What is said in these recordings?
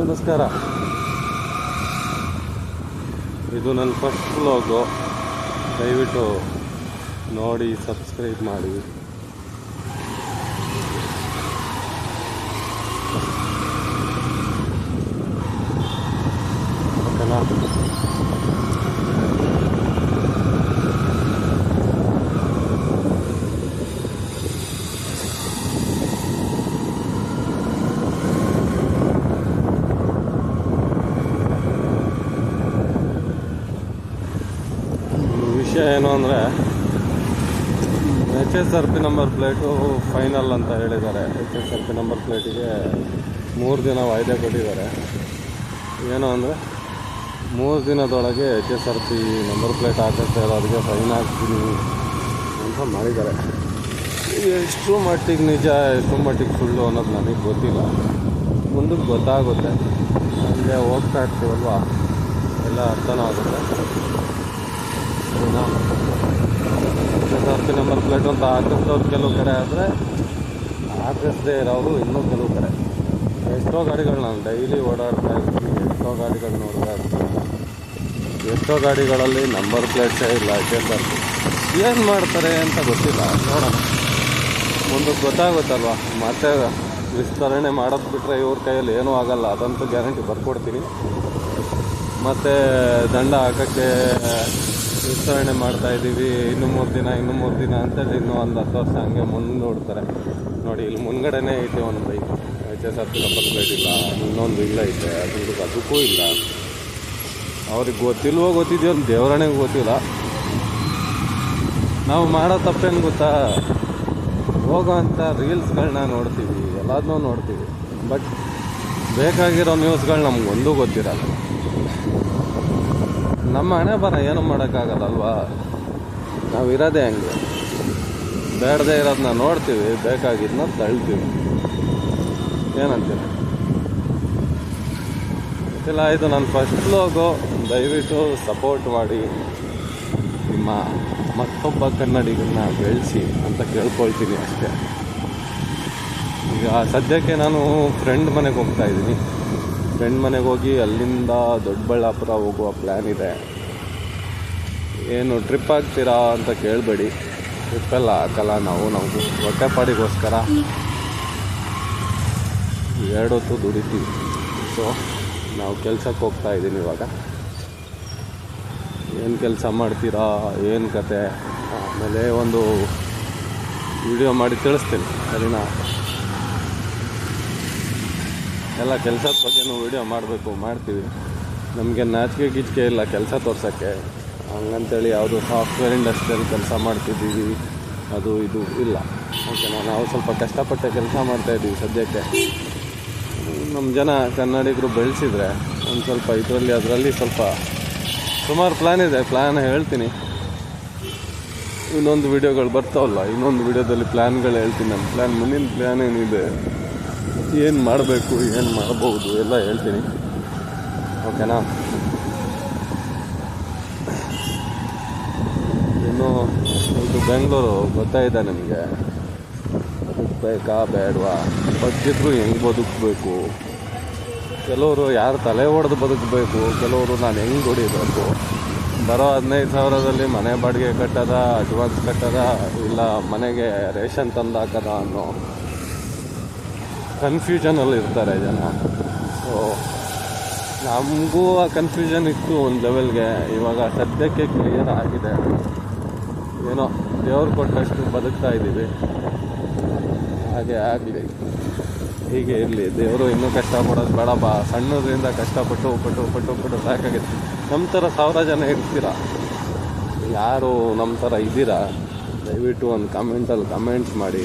ನಮಸ್ಕಾರ. ಇದು ನನ್ನ ಫಸ್ಟ್ ಬ್ಲಾಗು ದಯವಿಟ್ಟು ನೋಡಿ ಸಬ್ಸ್ಕ್ರೈಬ್ ಮಾಡಿ ಓಕೆನಾ ವಿಷಯ ಏನು ಅಂದರೆ, H S R P number plate final ಅಂತ ಹೇಳಿದ್ದಾರೆ. H S R P number ಪ್ಲೇಟಿಗೆ ಮೂರು ದಿನ ವಾಯ್ದೆ ಕೊಟ್ಟಿದ್ದಾರೆ. ಏನು ಅಂದರೆ, ಮೂರು ದಿನದೊಳಗೆ H S R P number plate ಹಾಕುತ್ತೆ ಇರೋರಿಗೆ ಫೈನ್ ಹಾಕ್ತೀನಿ ಅಂತ ಮಾಡಿದ್ದಾರೆ. ಎಷ್ಟು ಮಟ್ಟಿಗೆ ನಿಜ, ಎಷ್ಟು ಮಟ್ಟಿಗೆ ಸುಳ್ಳು ಅನ್ನೋದು ನನಗೆ ಗೊತ್ತಿಲ್ಲ. ಮುಂದಕ್ಕೆ ಗೊತ್ತಾಗುತ್ತೆ. ಹಂಗೆ ಹೋಗ್ತಾ ಇರ್ತೀವಲ್ವಾ? ಎಲ್ಲ ಅರ್ಥನೂ ಆಗುತ್ತೆ ಪಿ ನಂಬರ್ ಪ್ಲೇಟ್ ಅಂತ ಹಾಕಿಸ್ದವ್ರು ಕೆಲವು ಕಡೆ ಆದರೆ ಹಾಕಿಸ್ದೇ ಇರೋರು ಇನ್ನೂ ಕೆಲವು ಕಡೆ ಎಷ್ಟೋ ಗಾಡಿಗಳನ್ನ ನಾನು ಡೈಲಿ ಓಡಾಡ್ತಾ ಇರ್ತೀನಿ ಎಷ್ಟೋ ಗಾಡಿಗಳು ನೋಡ್ತಾ ಇರ್ತೀನಿ ಎಷ್ಟೋ ಗಾಡಿಗಳಲ್ಲಿ ನಂಬರ್ ಪ್ಲೇಟ್ಸೇ ಇಲ್ಲ ಆರ್ ಏನು ಮಾಡ್ತಾರೆ ಅಂತ ಗೊತ್ತಿಲ್ಲ ನೋಡೋಣ ಮುಂದಕ್ಕೆ ಗೊತ್ತಾಗುತ್ತಲ್ವ ಮತ್ತೆ ವಿಸ್ತರಣೆ ಮಾಡೋದು ಬಿಟ್ಟರೆ ಇವ್ರ ಕೈಯಲ್ಲಿ ಏನೂ ಆಗಲ್ಲ ಅದಂತೂ ಗ್ಯಾರಂಟಿ ಬರ್ಕೊಡ್ತೀನಿ ಮತ್ತು ದಂಡ ಹಾಕೋಕ್ಕೆ ವಿಸ್ತರಣೆ ಮಾಡ್ತಾ ಇದ್ದೀವಿ. ಇನ್ನು ಮೂರು ದಿನ, ಇನ್ನು ಮೂರು ದಿನ ಅಂತೇಳಿ ಇನ್ನೂ ಒಂದು ಹತ್ತು ವರ್ಷ ಹಂಗೆ ಮುಂದೂಡ್ತಾರೆ ನೋಡಿ, ಇಲ್ಲಿ ಮುಂದ್ಗಡೆನೇ ಐತೆ ಒಂದು ಬೈಕ್ ಎಚ್ ಎಸ್ ಹತ್ತು ನಂಬರ್ ಇಲ್ಲ. ಇನ್ನೊಂದು ಇಲ್ಲ ಐತೆ. ಅದು ಅದಕ್ಕೂ ಇಲ್ಲ. ಅವ್ರಿಗೆ ಗೊತ್ತಿಲ್ವೋ ಗೊತ್ತಿದೆಯೋ ದೇವರಣೆಗೆ ಗೊತ್ತಿಲ್ಲ. ನಾವು ಮಾಡೋ ತಪ್ಪೇನು ಗೊತ್ತಾ? ಹೋಗೋ ಅಂಥ ರೀಲ್ಸ್ಗಳನ್ನ ನೋಡ್ತೀವಿ. ಎಲ್ಲದನ್ನೂ ನೋಡ್ತೀವಿ. ಬಟ್ ಬೇಕಾಗಿರೋ ನ್ಯೂಸ್ಗಳು ನಮ್ಗೆ ಒಂದೂ ಗೊತ್ತಿರಲ್ಲ. ನಮ್ಮ ಹಣೆ ಬರ ಏನು ಮಾಡೋಕ್ಕಾಗಲ್ಲಲ್ವಾ ನಾವು ಇರೋದೇ ಹಂಗೆ. ಬೇಡದೇ ಇರೋದನ್ನ ನೋಡ್ತೀವಿ ಬೇಕಾಗಿದ್ದನ್ನ ತಳ್ತೀವಿ. ಏನಂತೀರಿ? ಇಲ್ಲ, ಇದು ನನ್ನ ಫಸ್ಟ್ ಲೋಗೋ ದಯವಿಟ್ಟು ಸಪೋರ್ಟ್ ಮಾಡಿ. ನಿಮ್ಮ ಮತ್ತೊಬ್ಬ ಕನ್ನಡಿಗನ್ನ ಬೆಳೆಸಿ ಅಂತ ಕೇಳ್ಕೊಳ್ತೀನಿ ಅಷ್ಟೇ. ಈಗ ಸದ್ಯಕ್ಕೆ ನಾನು ಫ್ರೆಂಡ್ ಮನೆಗೆ ಹೋಗ್ತಾ ಇದ್ದೀನಿ. ಫ್ರೆಂಡ್ ಮನೆಗೆ ಹೋಗಿ ಅಲ್ಲಿಂದ ದೊಡ್ಡಬಳ್ಳಾಪುರ ಹೋಗುವ ಪ್ಲ್ಯಾನ್ ಇದೆ. ಏನು ಟ್ರಿಪ್ ಆಗ್ತೀರಾ ಅಂತ ಕೇಳಬೇಡಿ. ಟ್ರಿಪ್ಪೆಲ್ಲ ಹಾಕಲ್ಲ ನಾವು ನಾವು ಹೊಟ್ಟೆಪಾಡಿಗೋಸ್ಕರ ಎರಡೊತ್ತು ದುಡಿತೀವಿ. ಸೊ ನಾವು ಕೆಲ್ಸಕ್ಕೆ ಹೋಗ್ತಾ ಇದ್ದೀನಿ ಇವಾಗ. ಏನು ಕೆಲಸ ಮಾಡ್ತೀರಾ, ಏನು ಕತೆ? ಆಮೇಲೆ ಒಂದು ವಿಡಿಯೋ ಮಾಡಿ ತಿಳಿಸ್ತೀನಿ. ಸರಿನಾ? ಎಲ್ಲ ಕೆಲಸದ ಬಗ್ಗೆನೂ ವಿಡಿಯೋ ಮಾಡಬೇಕು, ಮಾಡ್ತೀವಿ. ನಮಗೆ ನಾಚಿಕೆ ಗೀಚಿಕೆ ಇಲ್ಲ ಕೆಲಸ ತೋರ್ಸೋಕ್ಕೆ. ಹಂಗಂತೇಳಿ ಯಾವುದು ಸಾಫ್ಟ್ವೇರ್ ಇಂಡಸ್ಟ್ರಿಯಲ್ಲಿ ಕೆಲಸ ಮಾಡ್ತಿದ್ದೀವಿ. ಅದು ಇದು ಇಲ್ಲ. ಓಕೆನಾ? ನಾವು ಸ್ವಲ್ಪ ಕಷ್ಟಪಟ್ಟೆ ಕೆಲಸ ಮಾಡ್ತಾಯಿದ್ದೀವಿ ಸದ್ಯಕ್ಕೆ. ನಮ್ಮ ಜನ ಕನ್ನಡಿಗರು ಬೆಳೆಸಿದ್ರೆ ಒಂದು ಸ್ವಲ್ಪ ಇದರಲ್ಲಿ, ಅದರಲ್ಲಿ ಸ್ವಲ್ಪ ಸುಮಾರು ಪ್ಲ್ಯಾನ್ ಇದೆ. ಪ್ಲ್ಯಾನ್ ಹೇಳ್ತೀನಿ. ಇನ್ನೊಂದು ವಿಡಿಯೋಗಳು ಬರ್ತಾವಲ್ಲ, ಇನ್ನೊಂದು ವಿಡಿಯೋದಲ್ಲಿ ಪ್ಲ್ಯಾನ್ಗಳು ಹೇಳ್ತೀನಿ. ನಮ್ಮ ಪ್ಲ್ಯಾನ್ ಮುಂದಿನ ಪ್ಲ್ಯಾನ್ ಏನಿದೆ? ಏನು ಮಾಡಬೇಕು, ಏನು ಮಾಡಬಹುದು ಎಲ್ಲ ಹೇಳ್ತೀನಿ. ಓಕೆನಾ ಇನ್ನು ಇದು ಬೆಂಗಳೂರು ಗೊತ್ತಾಯಿದೆ ನನಗೆ ಬೇಕಾ, ಬೇಡವಾ? ಬದುಕಿದ್ರು ಹೆಂಗೆ ಬದುಕಬೇಕು? ಕೆಲವರು ಯಾರು ತಲೆ ಹೊಡೆದು ಬದುಕಬೇಕು? ಕೆಲವರು ನಾನು ಹೆಂಗೆ ದುಡಿಬೇಕು? ಬರೋ ಹದಿನೈದು ಸಾವಿರದಲ್ಲಿ ಮನೆ ಬಾಡಿಗೆ ಕಟ್ಟದ ಅಡ್ವಾನ್ಸ್ ಕಟ್ಟದ, ಇಲ್ಲ ಮನೆಗೆ ರೇಷನ್ ತಂದು ಅನ್ನೋ ಕನ್ಫ್ಯೂಷನಲ್ಲಿ ಇರ್ತಾರೆ ಜನ. ಸೊ ನಮಗೂ ಆ ಕನ್ಫ್ಯೂಷನ್ ಇತ್ತು ಒಂದು ಲೆವೆಲ್ಗೆ ಇವಾಗ ಸದ್ಯಕ್ಕೆ ಕ್ಲಿಯರ್ ಆಗಿದೆ. ಏನೋ ದೇವ್ರು ಕೊಟ್ಟಷ್ಟು ಬದುಕ್ತಾ ಇದ್ದೀವಿ. ಹಾಗೆ ಆಗಲಿ ಹೀಗೆ ಇರಲಿ. ದೇವರು ಇನ್ನೂ ಕಷ್ಟಪಡೋದು ಬೇಡಪ್ಪ ಸಣ್ಣದ್ರಿಂದ ಕಷ್ಟಪಟ್ಟು ಪಟ್ಟು ಪಟ್ಟು ಪಟ್ಟು ಸಾಕಾಗಿತ್ತು. ನಮ್ಮ ಥರ ಸಾವಿರ ಜನ ಇರ್ತೀರ? ಯಾರು ನಮ್ಮ ಥರ ಇದ್ದೀರಾ? ದಯವಿಟ್ಟು ಒಂದು ಕಮೆಂಟಲ್ಲಿ ಕಮೆಂಟ್ಸ್ ಮಾಡಿ.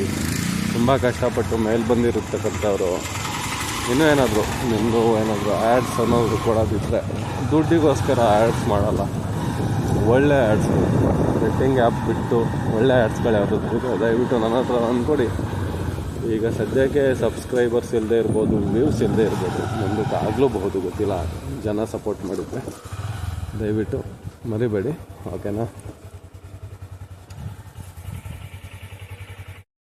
ತುಂಬ ಕಷ್ಟಪಟ್ಟು ಮೇಲೆ ಬಂದಿರತಕ್ಕಂಥವ್ರು. ಇನ್ನೂ ಏನಾದರೂ ನಿಮ್ಮದು ಏನಾದರೂ ಆ್ಯಡ್ಸ್ ಅನ್ನೋದು ಕೊಡೋದಿದ್ರೆ ದುಡ್ಡಿಗೋಸ್ಕರ ಆ್ಯಡ್ಸ್ ಮಾಡಲ್ಲ. ಒಳ್ಳೆ ಆ್ಯಡ್ಸ್ ಬೆಟ್ಟಿಂಗ್ ಆ್ಯಪ್ ಬಿಟ್ಟು ಒಳ್ಳೆ ಆ್ಯಡ್ಸ್ಗಳು ಯಾವ್ದು ದಯವಿಟ್ಟು ನನ್ನ ಹತ್ರ ಅಂದ್ಕೊಡಿ. ಈಗ ಸದ್ಯಕ್ಕೆ ಸಬ್ಸ್ಕ್ರೈಬರ್ಸ್ ಇಲ್ಲದೆ ಇರ್ಬೋದು ವ್ಯೂಸ್ ಇಲ್ಲದೆ ಇರ್ಬೋದು, ಮುಂದಕ್ಕೆ ಆಗಲೂಬಹುದು ಗೊತ್ತಿಲ್ಲ. ಜನ ಸಪೋರ್ಟ್ ಮಾಡಿದ್ರೆ ದಯವಿಟ್ಟು ಮರಿಬೇಡಿ ಓಕೆನಾ